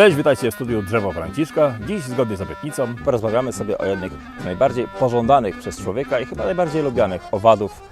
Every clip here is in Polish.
Cześć, witajcie w studiu Drzewo Franciszka. Dziś zgodnie z obietnicą porozmawiamy sobie o jednych z najbardziej pożądanych przez człowieka i chyba najbardziej lubianych owadów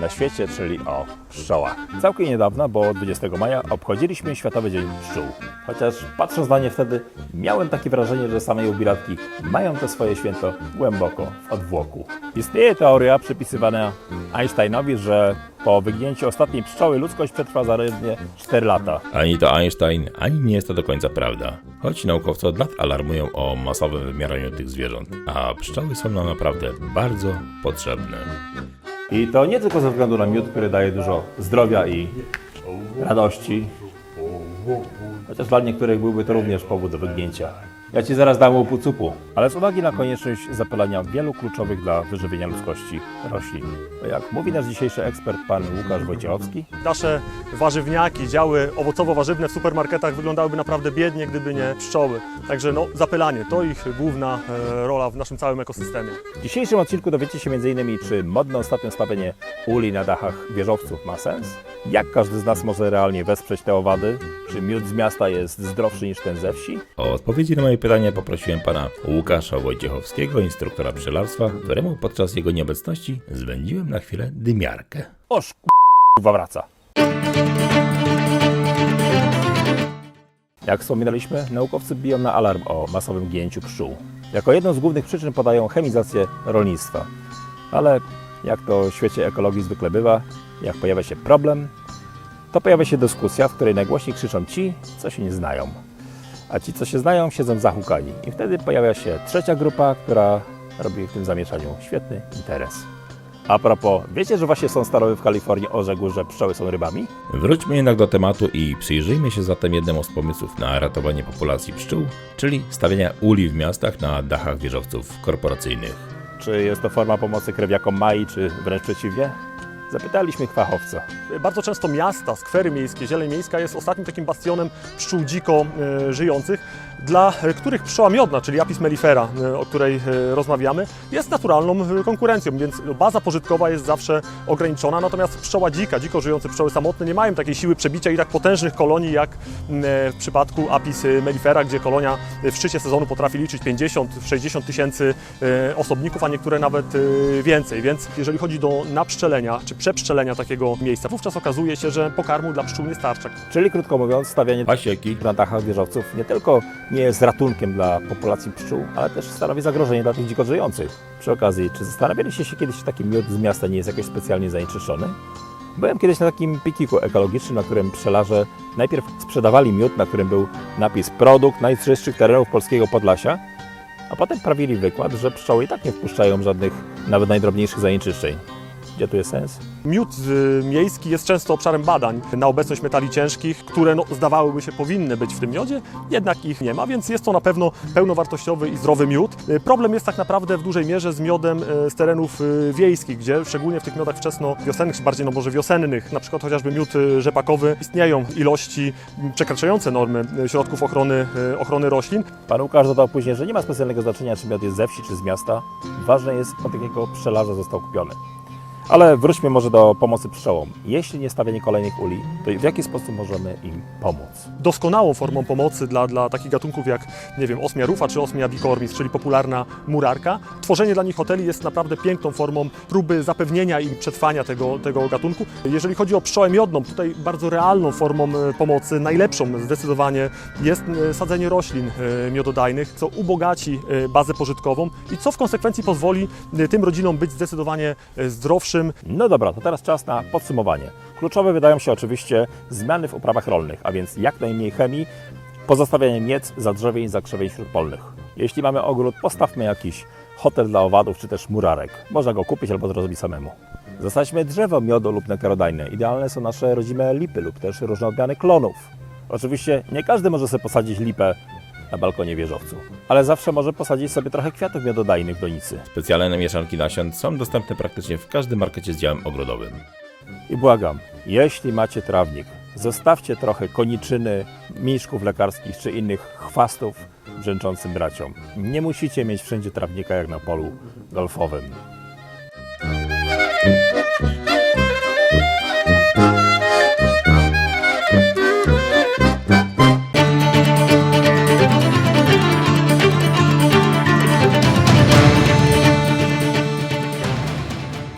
na świecie, czyli o pszczołach. Całkiem niedawno, bo 20 maja, obchodziliśmy Światowy Dzień Pszczół. Chociaż patrząc na nie wtedy, miałem takie wrażenie, że same jubilatki mają to swoje święto głęboko w odwłoku. Istnieje teoria przypisywana Einsteinowi, że po wyginięciu ostatniej pszczoły ludzkość przetrwa zaledwie 4 lata. Ani to Einstein, ani nie jest to do końca prawda. Choć naukowcy od lat alarmują o masowym wymieraniu tych zwierząt, a pszczoły są nam naprawdę bardzo potrzebne. I to nie tylko ze względu na miód, który daje dużo zdrowia i radości, chociaż dla niektórych byłby to również powód do wygnięcia. Ja Ci zaraz dam łupu cupu, ale z uwagi na konieczność zapylania wielu kluczowych dla wyżywienia ludzkości roślin. Jak mówi nasz dzisiejszy ekspert, pan Łukasz Wojciechowski, Nasze warzywniaki, działy owocowo-warzywne w supermarketach wyglądałyby naprawdę biednie, gdyby nie pszczoły. Także no, zapylanie to ich główna e, rola w naszym całym ekosystemie. w dzisiejszym odcinku dowiecie się m.in. czy modne ostatnio stawianie uli na dachach wieżowców ma sens, jak każdy z nas może realnie wesprzeć te owady, czy miód z miasta jest zdrowszy niż ten ze wsi, O odpowiedzi na moje pytania poprosiłem pana Łukasza Wojciechowskiego, instruktora pszczelarstwa, któremu podczas jego nieobecności zwędziłem na chwilę dymiarkę. Oż k***wa wraca. Jak wspominaliśmy, naukowcy biją na alarm o masowym ginięciu pszczół. Jako jedną z głównych przyczyn podają chemizację rolnictwa. Ale jak to w świecie ekologii zwykle bywa, jak pojawia się problem, to pojawia się dyskusja, w której najgłośniej krzyczą ci, co się nie znają. A ci, co się znają, siedzą zahukani. I wtedy pojawia się trzecia grupa, która robi w tym zamieszaniu świetny interes. A propos, wiecie, że właśnie są starowy w Kalifornii orzekł, że pszczoły są rybami? Wróćmy jednak do tematu i przyjrzyjmy się zatem jednemu z pomysłów na ratowanie populacji pszczół, czyli stawiania uli w miastach na dachach wieżowców korporacyjnych. Czy jest to forma pomocy krewiakom Mai, czy wręcz przeciwnie? Zapytaliśmy fachowca. Bardzo często miasta, skwery miejskie, zieleń miejska jest ostatnim takim bastionem pszczół dziko e, żyjących, dla e, których pszczoła miodna, czyli Apis mellifera, e, o której rozmawiamy, jest naturalną konkurencją, więc baza pożytkowa jest zawsze ograniczona, natomiast pszczoła dzika, dziko żyjące pszczoły samotne nie mają takiej siły przebicia i tak potężnych kolonii jak w przypadku Apis mellifera, gdzie kolonia w szczycie sezonu potrafi liczyć 50-60 tysięcy osobników, a niektóre nawet więcej, więc jeżeli chodzi do napszczelenia czy przepszczelenia takiego miejsca, wówczas okazuje się, że pokarmu dla pszczół nie starcza. Czyli krótko mówiąc, stawianie Pasieki na dachach wieżowców nie tylko nie jest ratunkiem dla populacji pszczół, ale też stanowi zagrożenie dla tych dziko żyjących. Przy okazji, czy zastanawialiście się kiedyś, czy taki miód z miasta nie jest jakoś specjalnie zanieczyszczony? Byłem kiedyś na takim pikiku ekologicznym, na którym pszczelarze najpierw sprzedawali miód, na którym był napis produkt najczystszych terenów polskiego Podlasia, a potem prawili wykład, że pszczoły i tak nie wpuszczają żadnych, nawet najdrobniejszych zanieczyszczeń. Gdzie tu jest sens? Miód y, miejski jest często obszarem badań na obecność metali ciężkich, które no, zdawałyby się powinny być w tym miodzie, jednak ich nie ma, więc jest to na pewno pełnowartościowy i zdrowy miód. Y, Problem jest tak naprawdę w dużej mierze z miodem y, z terenów y, wiejskich, gdzie szczególnie w tych miodach wczesno-wiosennych, czy bardziej no może wiosennych, na przykład chociażby miód y, rzepakowy, istnieją ilości przekraczające normy y, środków ochrony, y, ochrony roślin. Pan Łukasz dodał później, że nie ma specjalnego znaczenia, czy miod jest ze wsi, czy z miasta. Ważne jest, od jakiego pszczelarza został kupiony. Ale wróćmy może do pomocy pszczołom. Jeśli nie stawianie kolejnych uli, to w jaki sposób możemy im pomóc? doskonałą formą pomocy dla, dla takich gatunków jak, nie wiem, osmia rufa czy osmia bicornis, czyli popularna murarka. Tworzenie dla nich hoteli jest naprawdę piękną formą próby zapewnienia im przetrwania tego, tego gatunku. Jeżeli chodzi o pszczołę miodną, tutaj bardzo realną formą e, pomocy, najlepszą zdecydowanie jest e, sadzenie roślin e, miododajnych, co ubogaci bazę pożytkową i co w konsekwencji pozwoli tym rodzinom być zdecydowanie e, No dobra, to teraz czas na podsumowanie. Kluczowe wydają się oczywiście zmiany w uprawach rolnych, a więc jak najmniej chemii, pozostawianie miec, zadrzewień, zakrzewień śródpolnych. Jeśli mamy ogród, postawmy jakiś hotel dla owadów czy też murarek. Można go kupić albo zrobić samemu. Zasadźmy drzewo miodu lub nektarodajne. Idealne są nasze rodzime lipy lub też różne odmiany klonów. Oczywiście nie każdy może sobie posadzić lipę na balkonie wieżowcu, ale zawsze może posadzić sobie trochę kwiatów miododajnych donicy. Specjalne mieszanki nasion są dostępne praktycznie w każdym markecie z działem ogrodowym. I błagam, jeśli macie trawnik, zostawcie trochę koniczyny, miszków lekarskich czy innych chwastów brzęczącym braciom. Nie musicie mieć wszędzie trawnika jak na polu golfowym.